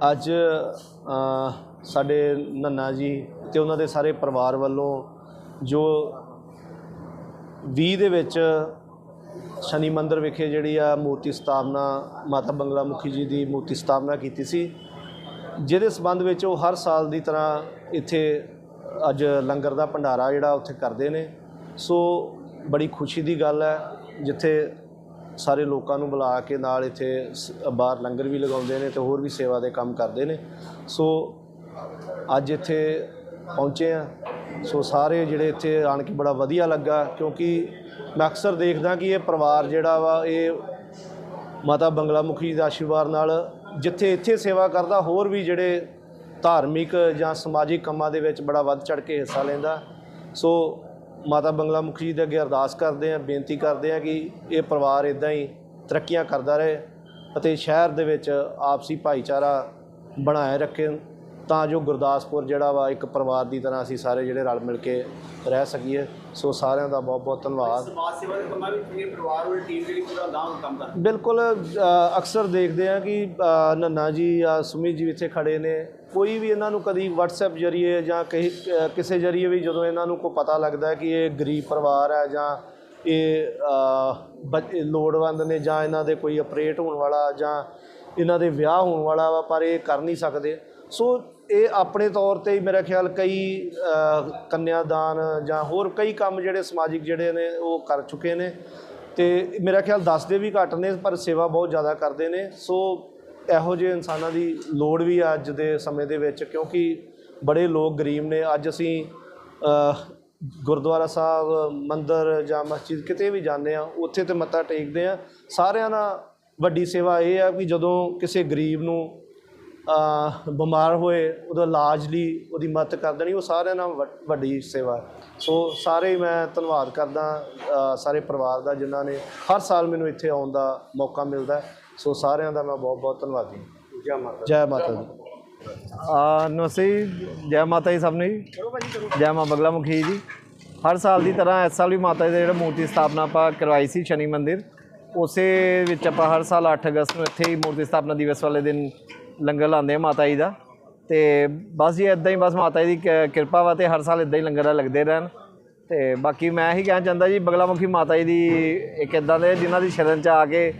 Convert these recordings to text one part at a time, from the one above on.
ਅੱਜ ਸਾਡੇ ਨੰਨਾ ਜੀ ਤੇ ਉਹਨਾਂ ਦੇ ਸਾਰੇ ਪਰਿਵਾਰ ਵੱਲੋਂ ਜੋ 20 ਦੇ ਵਿੱਚ ਸ਼ਨੀ ਮੰਦਰ ਵਿਖੇ ਜਿਹੜੀ ਆ ਮੂਰਤੀ ਸਥਾਪਨਾ, ਮਾਤਾ ਬੰਗਲਾ ਮੁਖੀ ਜੀ ਦੀ ਮੂਰਤੀ ਸਥਾਪਨਾ ਕੀਤੀ ਸੀ, ਜਿਹਦੇ ਸਬੰਧ ਵਿੱਚ ਉਹ ਹਰ ਸਾਲ ਦੀ ਤਰ੍ਹਾਂ ਇੱਥੇ ਅੱਜ ਲੰਗਰ ਦਾ ਭੰਡਾਰਾ ਜਿਹੜਾ ਉੱਥੇ ਕਰਦੇ ਨੇ। ਸੋ ਬੜੀ ਖੁਸ਼ੀ ਦੀ ਗੱਲ ਹੈ, ਜਿੱਥੇ ਸਾਰੇ ਲੋਕਾਂ ਨੂੰ ਬੁਲਾ ਕੇ ਨਾਲ ਇੱਥੇ ਸ- ਬਾਹਰ ਲੰਗਰ ਵੀ ਲਗਾਉਂਦੇ ਨੇ ਤੇ ਹੋਰ ਵੀ ਸੇਵਾ ਦੇ ਕੰਮ ਕਰਦੇ ਨੇ। ਸੋ ਅੱਜ ਇੱਥੇ ਪਹੁੰਚੇ ਆ। ਸੋ ਸਾਰੇ ਜਿਹੜੇ ਇੱਥੇ ਆਣ ਕੇ ਬੜਾ ਵਧੀਆ ਲੱਗਾ ਕਿਉਂਕਿ ਮੈਂ ਅਕਸਰ ਦੇਖਦਾ ਕਿ ਇਹ ਪਰਿਵਾਰ ਜਿਹੜਾ ਵਾ, ਇਹ ਮਾਤਾ ਬੰਗਲਾ ਮੁਖੀ ਦੇ ਆਸ਼ੀਰਵਾਦ ਨਾਲ ਜਿੱਥੇ ਇੱਥੇ ਸੇਵਾ ਕਰਦਾ, ਹੋਰ ਵੀ ਜਿਹੜੇ ਧਾਰਮਿਕ ਜਾਂ ਸਮਾਜਿਕ ਕੰਮਾਂ ਦੇ ਵਿੱਚ ਬੜਾ ਵੱਧ ਚੜ ਕੇ ਹਿੱਸਾ ਲੈਂਦਾ। ਸੋ ਮਾਤਾ ਬੰਗਲਾ ਮੁਖੀ ਜੀ ਦੇ ਅੱਗੇ ਅਰਦਾਸ ਕਰਦੇ ਆ ਬੇਨਤੀ ਕਰਦੇ ਆ ਕਿ ਇਹ ਪਰਿਵਾਰ ਇਦਾਂ ਹੀ ਤਰੱਕੀਆਂ ਕਰਦਾ ਰਹੇ ਅਤੇ ਸ਼ਹਿਰ ਦੇ ਵਿੱਚ ਆਪਸੀ ਭਾਈਚਾਰਾ ਬਣਾਏ ਰੱਖੇ। ਤਾਂ ਜੋ ਗੁਰਦਾਸਪੁਰ ਜਿਹੜਾ ਵਾ ਇੱਕ ਪਰਿਵਾਰ ਦੀ ਤਰ੍ਹਾਂ ਅਸੀਂ ਸਾਰੇ ਜਿਹੜੇ ਰਲ ਮਿਲ ਕੇ ਰਹਿ ਸਕੀਏ। ਸੋ ਸਾਰਿਆਂ ਦਾ ਬਹੁਤ ਬਹੁਤ ਧੰਨਵਾਦ। ਸਮਾਜ ਸੇਵਾ ਦੇ ਕੰਮਾਂ ਵਿੱਚ ਇਹ ਪਰਿਵਾਰ ਔਰ ਟੀਮ ਜਿਹੜੀ ਪੂਰਾ ਗਾਂਵ ਕੰਮ ਕਰ ਬਿਲਕੁਲ ਅਕਸਰ ਦੇਖਦੇ ਆ ਕਿ ਨੰਨਾ ਜੀ ਜਾਂ ਸੁਮਿਤ ਜੀ ਇੱਥੇ ਖੜੇ ਨੇ। ਕੋਈ ਵੀ ਇਹਨਾਂ ਨੂੰ ਕਦੀ WhatsApp ਜਰੀਏ ਜਾਂ ਕਿਸੇ ਜਰੀਏ ਵੀ ਜਦੋਂ ਇਹਨਾਂ ਨੂੰ ਕੋਈ ਪਤਾ ਲੱਗਦਾ ਕਿ ਇਹ ਗਰੀਬ ਪਰਿਵਾਰ ਹੈ ਜਾਂ ਇਹ ਲੋੜਵੰਦ ਨੇ ਜਾਂ ਇਹਨਾਂ ਦੇ ਕੋਈ ਆਪਰੇਟ ਹੋਣ ਵਾਲਾ ਜਾਂ ਇਹਨਾਂ ਦੇ ਵਿਆਹ ਹੋਣ ਵਾਲਾ ਵਾ ਪਰ ਇਹ ਕਰ ਨਹੀਂ ਸਕਦੇ। ਸੋ ਇਹ ਆਪਣੇ ਤੌਰ ਤੇ ਹੀ ਮੇਰਾ ਖਿਆਲ ਕਈ ਅ, ਕੰਨਿਆਦਾਨ ਜਾਂ ਹੋਰ ਕਈ ਕੰਮ ਜਿਹੜੇ ਸਮਾਜਿਕ ਜਿਹੜੇ ਨੇ ਉਹ ਕਰ ਚੁੱਕੇ ਨੇ। ਤੇ ਮੇਰਾ ਖਿਆਲ ਦੱਸਦੇ ਵੀ ਘੱਟ ਨੇ ਪਰ ਸੇਵਾ ਬਹੁਤ ਜ਼ਿਆਦਾ ਕਰਦੇ ਨੇ। ਸੋ ਇਹੋ ਜਿਹੇ ਇਨਸਾਨਾਂ ਦੀ ਲੋੜ ਵੀ ਆ ਅੱਜ ਦੇ ਸਮੇਂ ਦੇ ਵਿੱਚ ਕਿਉਂਕਿ ਬੜੇ ਲੋਕ ਗਰੀਬ ਨੇ। ਅੱਜ ਅਸੀਂ ਗੁਰਦੁਆਰਾ ਸਾਹਿਬ ਮੰਦਰ ਜਾਂ ਮਸਜਿਦ ਕਿਤੇ ਵੀ ਜਾਂਦੇ ਆ ਉੱਥੇ ਤੇ ਮੱਥਾ ਟੇਕਦੇ ਆ ਸਾਰਿਆਂ ਨਾਲ ਵੱਡੀ ਸੇਵਾ ਇਹ ਆ ਕਿ ਜਦੋਂ ਕਿਸੇ ਗਰੀਬ ਨੂੰ ਬਿਮਾਰ ਹੋਏ ਉਹਦਾ ਇਲਾਜ ਲਈ ਉਹਦੀ ਮਦਦ ਕਰ ਦੇਣੀ ਉਹ ਸਾਰਿਆਂ ਨਾਲ ਵੱਡ- ਸੇਵਾ। ਸੋ ਸਾਰੇ ਮੈਂ ਧੰਨਵਾਦ ਕਰਦਾ ਸਾਰੇ ਪਰਿਵਾਰ ਦਾ ਜਿਨ੍ਹਾਂ ਨੇ ਹਰ ਸਾਲ ਮੈਨੂੰ ਇੱਥੇ ਆਉਣ ਦਾ ਮੌਕਾ ਮਿਲਦਾ। ਸੋ ਸਾਰਿਆਂ ਦਾ ਮੈਂ ਬਹੁਤ ਬਹੁਤ ਧੰਨਵਾਦੀ। ਜੈ ਮਾਤਾ ਜੈ ਮਾਤਾ ਦੀ ਆ ਨਮਸਤੇ ਜੀ ਜੈ ਮਾਤਾ ਜੀ ਸਭ ਨੂੰ ਜੀ ਜੈ ਮਾਂ ਬਗਲਾ ਮੁਖੀ ਜੀ ਹਰ ਸਾਲ ਦੀ ਤਰ੍ਹਾਂ ਇਸ ਸਾਲ ਵੀ ਮਾਤਾ ਜੀ ਦਾ ਜਿਹੜਾ ਮੂਰਤੀ ਸਥਾਪਨਾ ਆਪਾਂ ਕਰਵਾਈ ਸੀ ਸ਼ਨੀ ਮੰਦਿਰ ਉਸੇ ਵਿੱਚ ਆਪਾਂ ਹਰ ਸਾਲ 8 ਅਗਸਤ ਨੂੰ ਇੱਥੇ ਹੀ ਮੂਰਤੀ ਸਥਾਪਨਾ ਦਿਵਸ ਵਾਲੇ ਦਿਨ ਲੰਗਰ ਲਾਉਂਦੇ ਆ ਮਾਤਾ ਜੀ ਦਾ। ਤੇ ਬਸ ਜੀ ਇਦਾਂ ਹੀ ਬਸ ਮਾਤਾ ਜੀ ਦੀ ਕ- ਕਿਰਪਾ ਵਾ ਤੇ ਹਰ ਸਾਲ ਇਦਾਂ ਹੀ ਲੰਗਰ ਲੱਗਦੇ ਰਹਿਣ। ਤੇ ਬਾਕੀ ਮੈਂ ਇਹੀ ਕਹਿਣਾ ਚਾਹੁੰਦਾ ਜੀ, ਬਗਲਾ ਮੁਖੀ ਮਾਤਾ ਜੀ ਦੀ ਇੱਕ ਇਦਾਂ ਦੇ ਜਿਨ੍ਹਾਂ ਦੀ ਸ਼ਰਨ ਚ ਆ ਕੇ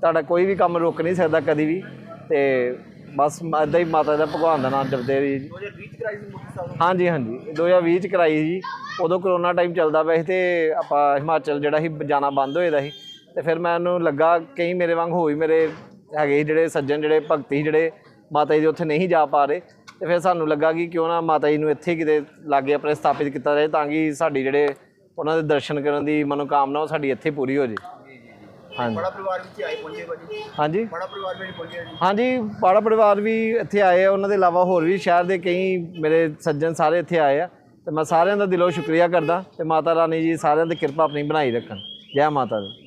ਤੁਹਾਡਾ ਕੋਈ ਵੀ ਕੰਮ ਰੁਕ ਨਹੀਂ ਸਕਦਾ ਕਦੀ ਵੀ। ਤੇ ਬਸ ਇਦਾਂ ਹੀ ਮਾਤਾ ਦਾ ਭਗਵਾਨ ਦਾ ਨਾਮ ਜਪਦੇ ਰਹੀ ਜੀ। 2020 ਚ ਕਰਾਈ ਸੀ ਮੁਖੀ ਸਾਹਿਬ ਹਾਂਜੀ ਹਾਂਜੀ 2020 ਚ ਕਰਾਈ ਸੀ ਜੀ। ਉਦੋਂ ਕਰੋਨਾ ਟਾਈਮ ਚੱਲਦਾ ਪਿਆ ਸੀ ਤੇ ਆਪਾਂ ਹਿਮਾਚਲ ਜਿਹੜਾ ਸੀ, ਜਾਣਾ ਬੰਦ ਹੋਏ ਦਾ ਸੀ। ਤੇ ਫਿਰ ਮੈਨੂੰ ਲੱਗਾ, ਕਈ ਮੇਰੇ ਵਾਂਗ ਹੋਈ ਮੇਰੇ ਹੈਗੇ ਜਿਹੜੇ ਸੱਜਣ ਜਿਹੜੇ ਭਗਤੀ ਜਿਹੜੇ ਮਾਤਾ ਜੀ ਦੇ ਉੱਥੇ ਨਹੀਂ ਜਾ ਪਾ ਰਹੇ। ਤੇ ਫਿਰ ਸਾਨੂੰ ਲੱਗਾ ਕਿ ਕਿਉਂ ਨਾ ਮਾਤਾ ਜੀ ਨੂੰ ਇੱਥੇ ਕਿਤੇ ਲਾਗੇ ਆਪਣੇ ਸਥਾਪਿਤ ਕੀਤਾ ਜਾਏ ਤਾਂ ਕਿ ਸਾਡੀ ਜਿਹੜੇ ਉਹਨਾਂ ਦੇ ਦਰਸ਼ਨ ਕਰਨ ਦੀ ਮਨੋਕਾਮਨਾ ਉਹ ਸਾਡੀ ਇੱਥੇ ਪੂਰੀ ਹੋ ਜੇ। ਹਾਂਜੀ। ਬੜਾ ਪਰਿਵਾਰ ਵਿੱਚ ਆਏ ਪਹੁੰਚੇ ਭਾਜੀ। ਹਾਂਜੀ। ਬੜਾ ਪਰਿਵਾਰ ਵਿੱਚ ਪਹੁੰਚੇ ਜੀ। ਹਾਂਜੀ ਪਾੜਾ ਪਰਿਵਾਰ ਵੀ ਇੱਥੇ ਆਏ ਆ। ਉਹਨਾਂ ਦੇ ਇਲਾਵਾ ਹੋਰ ਵੀ ਸ਼ਹਿਰ ਦੇ ਕਈ ਮੇਰੇ ਸੱਜਣ ਸਾਰੇ ਇੱਥੇ ਆਏ ਆ। ਤੇ ਮੈਂ ਸਾਰਿਆਂ ਦਾ ਦਿਲੋਂ ਸ਼ੁਕਰੀਆ ਕਰਦਾ। ਤੇ ਮਾਤਾ ਰਾਣੀ ਜੀ ਸਾਰਿਆਂ ਦੀ ਕਿਰਪਾ ਆਪਣੀ ਬਣਾਈ ਰੱਖਣ। ਜੈ ਮਾਤਾ ਦੀ।